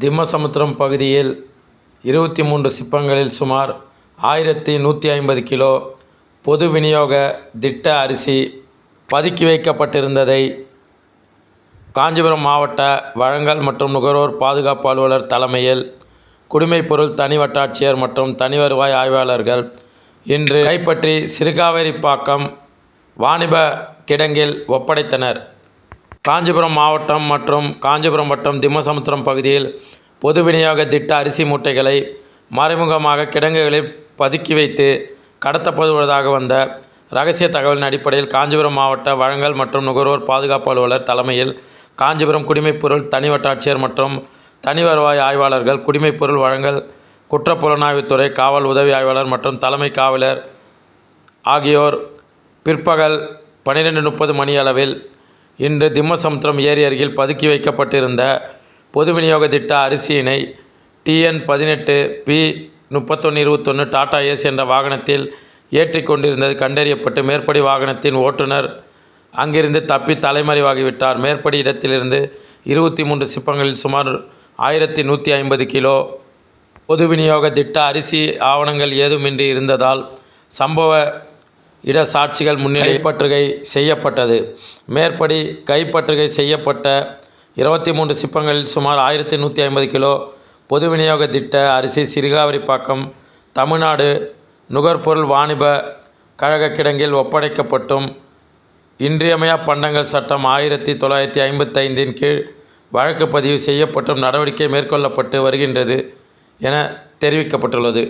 திம்மசமுத்திரம் பகுதியில் இருபத்தி மூன்று சிப்பங்களில் சுமார் ஆயிரத்தி நூற்றி ஐம்பது கிலோ பொது விநியோக திட்ட அரிசி பதுக்கி வைக்கப்பட்டிருந்ததை காஞ்சிபுரம் மாவட்ட வழங்கல் மற்றும் நுகர்வோர் பாதுகாப்பு அலுவலர் தலைமையில் குடிமைப்பொருள் தனி வட்டாட்சியர் மற்றும் தனி வருவாய் ஆய்வாளர்கள் இன்று கைப்பற்றி சிறுகாவேரிப்பாக்கம் வாணிப கிடங்கில் ஒப்படைத்தனர். காஞ்சிபுரம் மாவட்டம் மற்றும் காஞ்சிபுரம் வட்டம் திம்மசமுத்திரம் பகுதியில் பொது விநியோக திட்ட அரிசி மூட்டைகளை மறைமுகமாக கிடங்குகளில் பதுக்கி வைத்து கடத்தப்படுவதாக வந்த ரகசிய தகவலின் அடிப்படையில் காஞ்சிபுரம் மாவட்ட வழங்கல் மற்றும் நுகர்வோர் பாதுகாப்பு அலுவலர் தலைமையில் காஞ்சிபுரம் குடிமைப்பொருள் தனி வட்டாட்சியர் மற்றும் தனி வருவாய் ஆய்வாளர்கள் குடிமைப்பொருள் வழங்கல் குற்றப்புலனாய்வுத்துறை காவல் உதவி ஆய்வாளர் மற்றும் தலைமை காவலர் ஆகியோர் பிற்பகல் பன்னிரெண்டு முப்பது மணியளவில் இன்று திம்மசமுத்திரம் ஏரி அருகில் பதுக்கி வைக்கப்பட்டிருந்த பொது விநியோக திட்ட அரிசியினை டிஎன் பதினெட்டு பி முப்பத்தொன்று இருபத்தொன்று டாடா ஏஸ் என்ற வாகனத்தில் ஏற்றி கொண்டிருந்தது கண்டறியப்பட்டு மேற்படி வாகனத்தின் ஓட்டுநர் அங்கிருந்து தப்பி தலைமறைவாகிவிட்டார். மேற்படி இடத்திலிருந்து இருபத்தி மூன்று சிப்பங்களில் சுமார் ஆயிரத்தி நூற்றி ஐம்பது கிலோ பொது விநியோக திட்ட அரிசி ஆவணங்கள் ஏதுமின்றி இருந்ததால் சம்பவ இட சாட்சிகள் முன்னிலை கைப்பற்றுகை செய்யப்பட்டது. மேற்படி கைப்பற்றுகை செய்யப்பட்ட இருபத்தி மூன்று சிப்பங்களில் சுமார் ஆயிரத்தி நூற்றி ஐம்பது கிலோ பொது விநியோக திட்ட அரிசி சிறுகாவிரிப்பாக்கம் தமிழ்நாடு நுகர்பொருள் வாணிப கழக கிடங்கில் ஒப்படைக்கப்பட்டும் இன்றியமையா பண்டங்கள் சட்டம் ஆயிரத்தி தொள்ளாயிரத்தி ஐம்பத்தைந்தின் கீழ் வழக்கு பதிவு செய்யப்பட்டும் நடவடிக்கை மேற்கொள்ளப்பட்டு வருகின்றது என தெரிவிக்கப்பட்டுள்ளது.